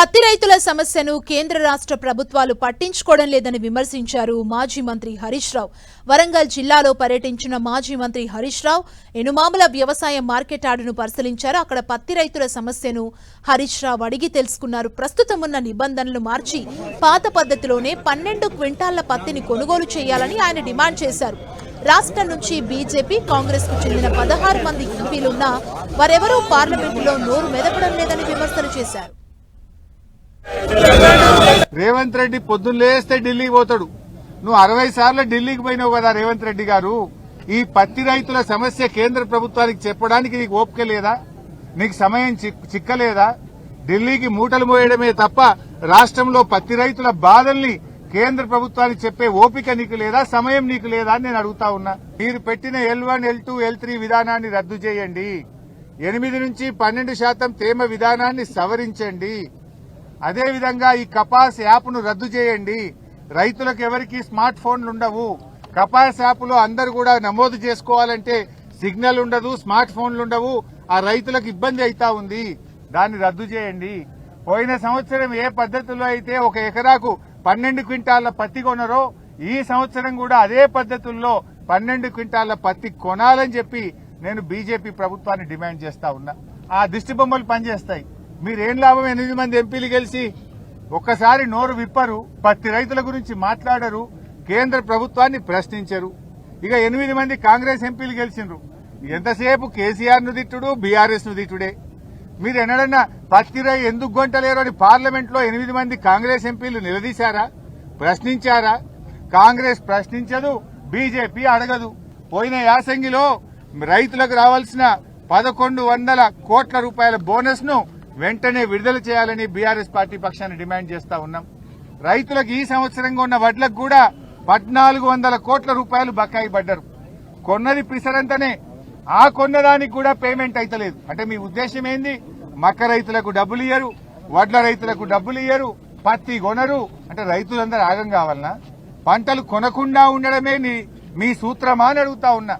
పత్తి రైతుల సమస్యను కేంద్ర రాష్ట్ర ప్రభుత్వాలు పట్టించుకోవడం లేదని విమర్శించారు మాజీ మంత్రి హరీష్ రావు. వరంగల్ జిల్లాలో పర్యటించిన మాజీ మంత్రి హరీష్ రావు ఎనుమాముల వ్యవసాయ మార్కెట్ ఆడును పరిశీలించారు. అక్కడ పత్తి రైతుల సమస్యను హరీష్ రావు అడిగి తెలుసుకున్నారు. ప్రస్తుతం ఉన్న నిబంధనలు మార్చి పాత పద్ధతిలోనే పన్నెండు క్వింటాళ్ళ పత్తిని కొనుగోలు చేయాలని ఆయన డిమాండ్ చేశారు. రాష్ట్రం నుంచి బీజేపీ కాంగ్రెస్కు చెందిన పదహారు మంది ఎంపీలున్నా వారెవరూ పార్లమెంటులో నోరు మెదపడం లేదని విమర్శలు చేశారు. రేవంత్ రెడ్డి పొద్దున్న లేస్తే ఢిల్లీకి పోతాడు. నువ్వు అరవై సార్లు ఢిల్లీకి పోయినావు కదా రేవంత్ రెడ్డి గారు. ఈ పత్తి రైతుల సమస్య కేంద్ర ప్రభుత్వానికి చెప్పడానికి నీకు ఓపిక లేదా? నీకు సమయం చిక్- చిక్కలేదా? ఢిల్లీకి మూటలు మోయడమే తప్ప రాష్ట్రంలో పత్తి రైతుల బాధల్ని కేంద్ర ప్రభుత్వానికి చెప్పే ఓపిక నీకు లేదా? సమయం నీకు లేదా అని నేను అడుగుతా ఉన్నా. మీరు పెట్టిన L one L two L three విధానాన్ని రద్దు చేయండి. ఎనిమిది నుంచి పన్నెండు శాతం తేమ విధానాన్ని సవరించండి. అదేవిధంగా ఈ కపాస్ యాప్ను రద్దు చేయండి. రైతులకు ఎవరికి స్మార్ట్ ఫోన్లు ఉండవు. కపాస్ యాప్లో అందరు కూడా నమోదు చేసుకోవాలంటే సిగ్నల్ ఉండదు స్మార్ట్ ఫోన్లు ఉండవు. ఆ రైతులకు ఇబ్బంది అయితా ఉంది. దాన్ని రద్దు చేయండి. పోయిన సంవత్సరం ఏ పద్ధతిలో అయితే ఒక ఎకరాకు పన్నెండు క్వింటాళ్ళ పత్తి కొనరో ఈ సంవత్సరం కూడా అదే పద్ధతుల్లో పన్నెండు క్వింటాళ్ళ పత్తి కొనాలని చెప్పి నేను బీజేపీ ప్రభుత్వాన్ని డిమాండ్ చేస్తా ఉన్నా. ఆ దిష్టి బొమ్మలు పనిచేస్తాయి. మీరేం లాభం? ఎనిమిది మంది ఎంపీలు గెలిచి ఒక్కసారి నోరు విప్పరు పత్తి రైతుల గురించి మాట్లాడరు కేంద్ర ప్రభుత్వాన్ని ప్రశ్నించరు. ఇక ఎనిమిది మంది కాంగ్రెస్ ఎంపీలు గెలిచిండ్రు. ఎంతసేపు కేసీఆర్ను తిట్టుడు బీఆర్ఎస్ను తిట్టుడే? మీరు ఎన్నడన్నా పత్తి రై ఎందుకు గొంటలేరు అని పార్లమెంట్లో ఎనిమిది మంది కాంగ్రెస్ ఎంపీలు నిలదీశారా? ప్రశ్నించారా? కాంగ్రెస్ ప్రశ్నించదు బీజేపీ అడగదు. పోయిన యాసంగిలో రైతులకు రావాల్సిన పదకొండు వందల కోట్ల రూపాయల బోనస్ను వెంటనే విడుదల చేయాలని బీఆర్ఎస్ పార్టీ పక్షాన్ని డిమాండ్ చేస్తా ఉన్నాం. రైతులకు ఈ సంవత్సరంగా ఉన్న వడ్లకు కూడా పద్నాలుగు వందల కోట్ల రూపాయలు బకాయి పడ్డారు. కొన్నది పిసరంతనే ఆ కొన్నదానికి కూడా పేమెంట్ అయితలేదు. అంటే మీ ఉద్దేశం ఏంది? మక్క రైతులకు డబ్బులు ఇయ్యరు వడ్ల రైతులకు డబ్బులు ఇయ్యరు పత్తి కొనరు. అంటే రైతులందరూ ఆగం కావాలనా? పంటలు కొనకుండా ఉండడమే మీ సూత్రమా అని అడుగుతా ఉన్నా.